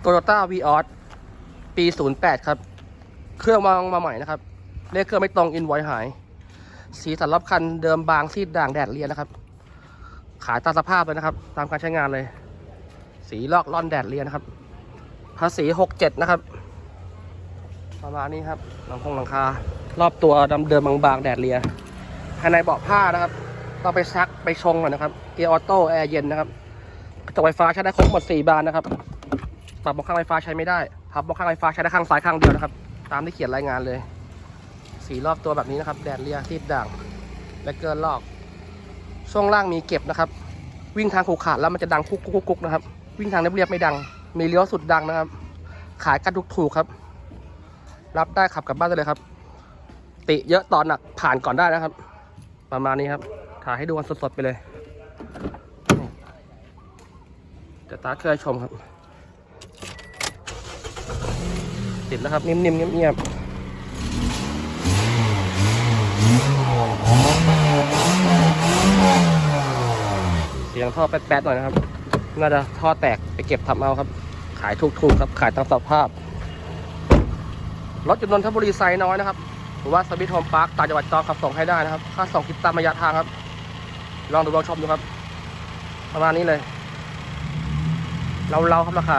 โตโยต้าวีออสปี 08 ครับ เครื่องมามาใหม่นะครับ เลขเครื่องไม่ตรงอินไวหาย สีสันรอบคันเดิมบางซีดด่างแดดเรียนนะครับ ขายตามสภาพเลยนะครับ ตามการใช้งานเลย สีลอกล่อนแดดเรียนนะครับ ภาษี 67 นะครับ ประมาณนี้ครับ หลังคงหลังคา รอบตัวดำเดิมบางๆแดดเรีย ภายในเบาะผ้านะครับต้องไปซักไปชงก่อนนะครับ เกียร์ออโต้แอร์เย็นนะครับกระจกไฟฟ้าใช้ได้ครบหมด 4 บานนะครับ ปรับมองข้างไฟฟ้าใช้ไม่ได้พับมองข้างไฟฟ้าใช้ได้ข้างซ้ายข้างเดียวนะครับ ตามที่เขียนรายงานเลย สีรอบตัวแบบนี้นะครับ แดดเรียซีดด่างและเกินลอก ช่วงล่างมีเก็บนะครับ วิ่งทางขูขาดแล้วมันจะดังกุ๊กกุ๊กกุ๊กนะครับ วิ่งทางเรียบๆไม่ดัง มีเลี้ยวสุดดังนะครับ ขายกันถูกๆครับ รับได้ขับกลับบ้านได้เลยครับ ติเยอะตอนหนักผ่านก่อนได้นะครับ ประมาณนี้ครับ ถ่ายให้ดูกันสดๆไปเลยจะตาเครื่องให้ชมครับ ติดแล้วครับ นิ่มๆเงียบๆเสียงท่อแป๊ดๆหน่อยนะครับ น่าจะท่อแตกไปเก็บทำเอาครับ ขายถูกๆครับ ขายตามสภาพ รถจุดนนทบุรีไซน้อยนะครับ หรือว่าสวิตโฮมพาร์คต่างจังหวัดจองขับส่งให้ได้นะครับ ค่าส่งคิดตามระยะทางครับ ลองดูลองชมดูครับ ประมาณนี้เลย เราเราๆครับราคา